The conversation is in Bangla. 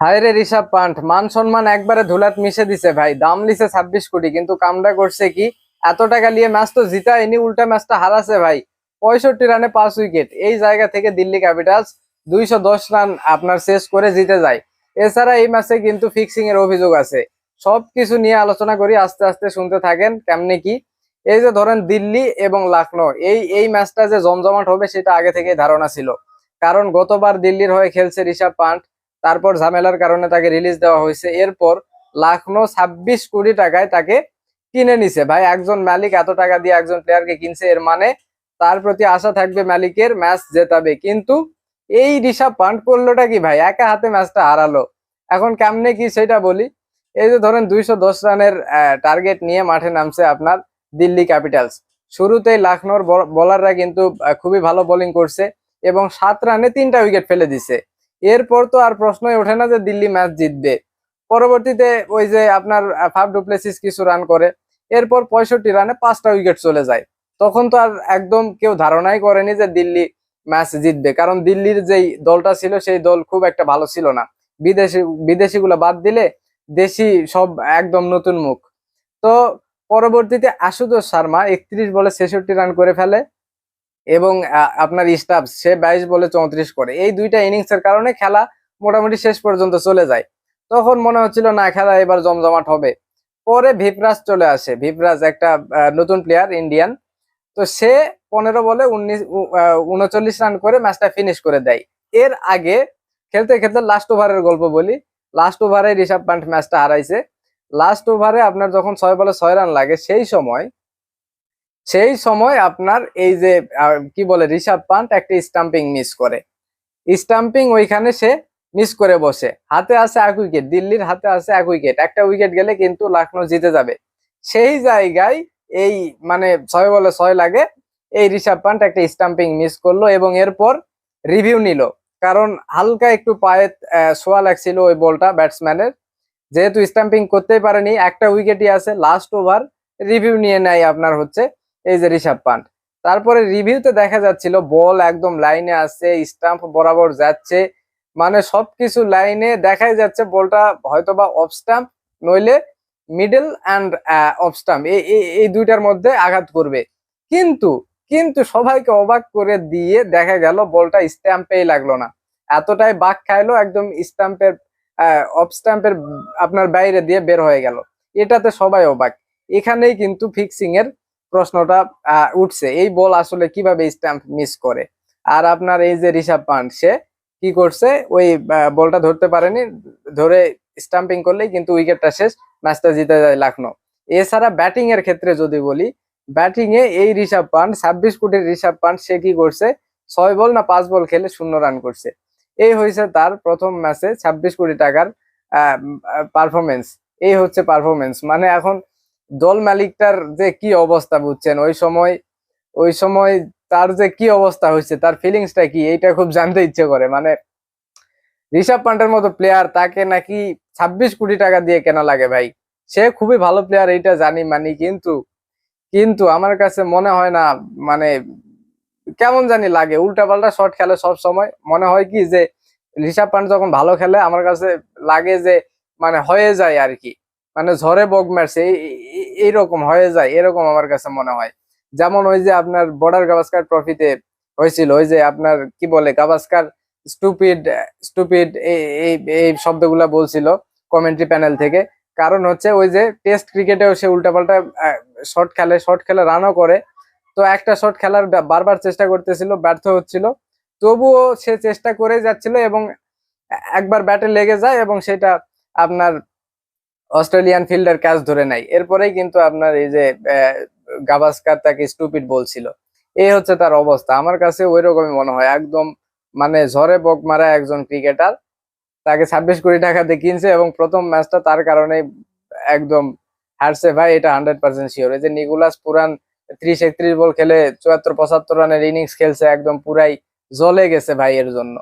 হায় রে ঋষভ পান্ট, মান সম্মান একবারে ধুলাত মিশে দিছে ভাই, দাম লিছে ছাব্বিশ কোটি, কিন্তু কামটা করছে কি? এত টাকা নিয়ে ম্যাচ তো জিতায়নি, উল্টা ম্যাচটা হারাছে ভাই। পঁয়ষট্টি রানে পাঁচ উইকেট, এই জায়গা থেকে দিল্লি ক্যাপিটালস দুইশো দশ রান আপনার শেষ করে জিতে যায়। এছাড়া এই ম্যাচে কিন্তু ফিক্সিং এর অভিযোগ আছে। সবকিছু নিয়ে আলোচনা করি, আস্তে আস্তে শুনতে থাকেন কেমনে কি। এই যে ধরেন দিল্লি এবং লখনৌ, এই এই ম্যাচটা যে জমজমাট হবে সেটা আগে থেকেই ধারণা ছিল। কারণ গতবার দিল্লির হয়ে খেলছে ঋষভ পান্ট তারপর ঝামেলার কারণে তাকে রিলিজ দেওয়া হয়েছে। এরপর লখনৌ ছাব্বিশ কোটি টাকায় তাকে কিনে নিছে। ভাই, একজন মালিক এত টাকা দিয়ে একজন প্লেয়ারকে কিনছে, এর মানে তার প্রতি আশা থাকবে মালিকের ম্যাচ জেতাবে। কিন্তু এই ঋষভ পান্ট করলোটা কি ভাই? একা হাতে ম্যাচটা হারালো। এখন কেমনে কি সেটা বলি? এই যে ধরেন দুইশো দশ রানের টার্গেট নিয়ে মাঠে নামছে আপনার দিল্লি ক্যাপিটালস শুরুতেই লখনৌর বোলাররা কিন্তু খুবই ভালো বোলিং করছে এবং সাত রানে তিনটা উইকেট ফেলে দিছে। এরপর তো আর প্রশ্নই ওঠে না যে দিল্লি ম্যাচ জিতবে। পরবর্তীতে ওই যে আপনার ফাফ ডুপ্লেসিস কিছু রান করে, এরপর পঁয়ষট্টি রানে পাঁচটা উইকেট চলে যায়। তখন তো আর একদম কেউ ধারণাই করেনি যে দিল্লি ম্যাচ জিতবে। কারণ দিল্লির যেই দলটা ছিল, সেই দল খুব একটা ভালো ছিল না। বিদেশি, বিদেশিগুলো বাদ দিলে দেশি সব একদম নতুন মুখ। তো পরবর্তীতে আশুতোষ শর্মা একত্রিশ বলে ছেষট্টি রান করে ফেলে। এবং আপনার স্টাফ সে বাইশ বলে চৌত্রিশ করে। এই দুইটা ইনিংস এর কারণে খেলা মোটামুটি শেষ পর্যন্ত চলে যায়। তখন মনে হচ্ছিল, না, খেলা এবার জমজমাট হবে। পরে ভিপরাজ চলে আসে। ভিপরাজ একটা নতুন প্লেয়ার ইন্ডিয়ান তো সে পনেরো বলে উনিশ উনচল্লিশ রান করে ম্যাচটা ফিনিশ করে দেয়। এর আগে খেলতে খেলতে লাস্ট ওভারের গল্প বলি। লাস্ট ওভারে ঋষভ পান্ট ম্যাচটা হারাইছে। লাস্ট ওভারে আপনার যখন ছয় বলে ছয় রান লাগে, সেই সময় সেই সময় আপনার এই যে কি বলে ঋষভ পান্ট একটা স্টাম্পিং মিস করে। স্টাম্পিং ওইখানে সে মিস করে বসে। হাতে আছে এক উইকেট, দিল্লির হাতে আছে এক উইকেট। একটা উইকেট গেলে কিন্তু লখনৌ জিতে যাবে। সেই জায়গায় এই মানে ছয় বলে ছয় লাগে, এই ঋষভ পান্ট একটা স্টাম্পিং মিস করল এবং এরপর রিভিউ নিল। কারণ হালকা একটু পায়ে ছোঁয়া লাগছিল ওই বলটা ব্যাটসম্যানের। যেহেতু স্টাম্পিং করতেই পারেনি, একটা উইকেটই আছে, লাস্ট ওভার রিভিউ নিয়ে নেয় আপনার হচ্ছে এই যে ঋষভ পান্ট তারপরে রিভিউতে দেখা যাচ্ছিল, বল একদম লাইনে আসছে স্টাম্প বরাবর যাচ্ছে মানে সবকিছু লাইনে দেখাই যাচ্ছে বলটা হয়তোবা অফ স্টাম্প নইলে মিডল অ্যান্ড অফ স্টাম্প এই দুইটার মধ্যে আঘাত করবে। কিন্তু কিন্তু সবাইকে অবাক করে দিয়ে দেখা গেল বলটা স্ট্যাম্পেই লাগল না। এতটাই বাক খাইলো, একদম স্টাম্পের অফ স্টাম্পের আপনার বাইরে দিয়ে বের হয়ে গেল। এটাতে সবাই অবাক। এখানেই কিন্তু ফিক্সিং এর প্রশ্নটা উঠছে। এই বল আসলে কীভাবে স্ট্যাম্প মিস করে? আর আপনার এই যে ঋষভ পান্ট সে কি করছে? ওই বলটা ধরতে পারেনি, ধরে স্টাম্পিং করলেই কিন্তু উইকেটটা শেষ ম্যাচটা জিতে যায় লখনৌ। এছাড়া ব্যাটিং এর ক্ষেত্রে যদি বলি ব্যাটিং এ এই ঋষভ পান্ট ছাব্বিশ কোটির ঋষভ পান্ট সে কি করছে? ছয় বল না পাঁচ বল খেলে শূন্য রান করছে। এই হয়েছে তার প্রথম ম্যাচে ছাব্বিশ কোটি টাকার পারফরমেন্স এই হচ্ছে পারফরমেন্স মানে এখন দল মালিকটার যে কি অবস্থা বুঝছেন? ওই সময় ওই সময় তার যে কি অবস্থা হয়েছে, তার ফিলিংসটা কি? এইটা খুব জানতে ইচ্ছে করে। মানে ঋষভ পান্টের মতো প্লেয়ার তাকে নাকি ছাব্বিশ কোটি টাকা দিয়ে কেনা লাগে ভাই? সে খুবই ভালো প্লেয়ার এইটা জানি, মানি, কিন্তু কিন্তু আমার কাছে মনে হয় না মানে কেমন জানি লাগে। উল্টাপাল্টা শট খেলে সব সময়। মনে হয় কি যে, ঋষভ পান্ট যখন ভালো খেলে, আমার কাছে লাগে যে মানে হয়ে যায় আর কি। মানে ঝড়ে বগ মারছে, এই- এই- এইরকম হয়ে যায়, এরকম আমার কাছে মনে হয়। যেমন ওই যে আপনার বর্ডার গাভাস্কার ট্রফিতে হয়েছিল, ওই যে আপনার কি বলে, গাভাস্কার স্টুপিড স্টুপিড এই এই শব্দগুলা বলছিল কমেন্ট্রি প্যানেল থেকে। কারণ হচ্ছে ওই যে টেস্ট ক্রিকেটেও সে উল্টাপাল্টা শর্ট খেলে শর্ট খেলে রানও করে। তো একটা শট খেলার বারবার চেষ্টা করতেছিল, ব্যর্থ হচ্ছিল। তবুও সে চেষ্টা করে যাচ্ছিল এবং একবার ব্যাটে লেগে যায় এবং সেটা আপনার অস্ট্রেলিয়ান ফিল্ডার ক্যাচ ধরে নেয় এরপরেই কিন্তু আপনার এই যে গাভাস্কার তাকে স্টুপিড বলছিল। এই হচ্ছে তার অবস্থা। আমার কাছে ওই রকমই মনে হয়। একদম মানে ঝড়ে বক মারা একজন ক্রিকেটার, তাকে ছাব্বিশ কোটি টাকা দিয়ে কিনছে এবং প্রথম ম্যাচটা তার কারণে একদম হারছে। ভাই, এটা হান্ড্রেড পার্সেন্ট শিওর এই যে নিকুলাস পুরান ত্রিশ একত্রিশ বল খেলে চুয়াত্তর পঁচাত্তর রানের ইনিংস খেলছে, একদম পুরাই জ্বলে গেছে ভাই এর জন্য।